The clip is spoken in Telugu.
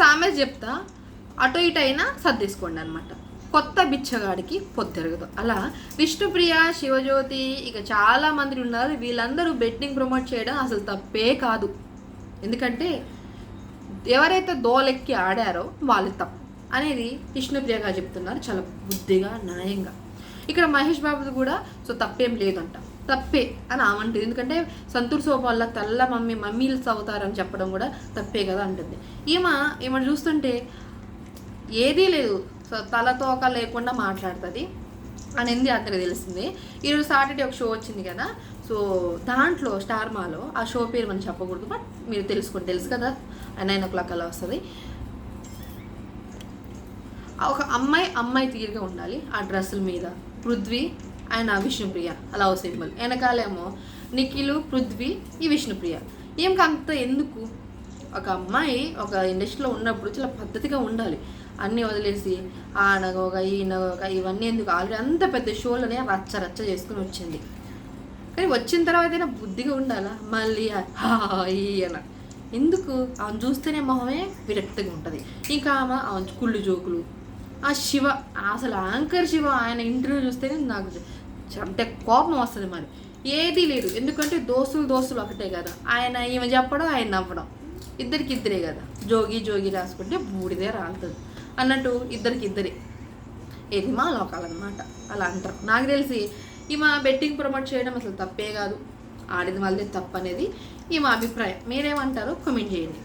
సామెత చెప్తా అటు ఇటు అయినా సర్దేసుకోండి అనమాట కొత్త బిచ్చగాడికి పొద్దురగదు అలా విష్ణుప్రియ శివజ్యోతి ఇక చాలా మంది ఉన్నారు. వీళ్ళందరూ బెట్టింగ్ ప్రమోట్ చేయడం అసలు తప్పే కాదు. ఎందుకంటే ఎవరైతే దోలెక్కి ఆడారో వాళ్ళు తప్పు అనేది విష్ణుప్రియగా చెప్తున్నారు. చాలా బుద్ధిగా న్యాయంగా. ఇక్కడ మహేష్ బాబుది కూడా సో తప్పేం లేదంట. తప్పే అని ఆమంటుంది. ఎందుకంటే సంతూర్ సోప్ వల్ల తెల్ల మమ్మీ మమ్మీలు అవుతారని చెప్పడం కూడా తప్పే కదా అంటుంది. ఈమె ఈమె చూస్తుంటే ఏదీ లేదు. సో తల తోక లేకుండా మాట్లాడుతుంది అనేది అక్కడ తెలిసింది. ఈరోజు సాటర్డే ఒక షో వచ్చింది కదా. సో దాంట్లో స్టార్ మాలో ఆ షో పేరు మనం చెప్పకూడదు బట్ మీరు తెలుసుకోండి. తెలుసు కదా? నైన్ ఓ క్లాక్ అలా వస్తుంది. ఒక అమ్మాయి అమ్మాయి తీరుగా ఉండాలి ఆ డ్రెస్సుల మీద. పృథ్వీ ఆయన విష్ణుప్రియ. Love symbol. వెనకాలేమో నిఖిలు పృథ్వీ ఈ విష్ణుప్రియ. ఏం అంత ఎందుకు? ఒక అమ్మాయి ఒక ఇండస్ట్రీలో ఉన్నప్పుడు చాలా పద్ధతిగా ఉండాలి. అన్నీ వదిలేసి ఆనగోగ ఈనగోగ ఇవన్నీ ఎందుకు? ఆల్రెడీ అంత పెద్ద షోలని రచ్చ రచ్చ చేసుకుని వచ్చింది. కానీ వచ్చిన తర్వాత అయినా బుద్ధిగా ఉండాలా? మళ్ళీ హాయి అన ఎందుకు? ఆమె చూస్తేనే మొహమే విరక్తిగా ఉంటుంది. ఇంకా ఆమె ఆమె కుళ్ళు జోకులు. ఆ శివ అసలు యాంకర్ శివ ఆయన ఇంటర్వ్యూ చూస్తేనే నాకు అంటే కోపం వస్తుంది మరి. ఏదీ లేదు. ఎందుకంటే దోస్తులు దోస్తులు ఒకటే కదా. ఆయన ఈమె చెప్పడం ఆయన నవ్వడం. ఇద్దరికి ఇద్దరే కదా. జోగి జోగి రాసుకుంటే బూడిదే రాలుతుంది. అన్నట్టు ఇద్దరికి ఇద్దరే ఇది మా లోకాలన్నమాట. అలా అంటారు. నాకు తెలిసి ఈమె బెట్టింగ్ ప్రమోట్ చేయడం అసలు తప్పే కాదు. ఆడిన వాళ్ళదే తప్పు అనేది ఈమె అభిప్రాయం. మీరేమంటారో కమెంట్ చేయండి.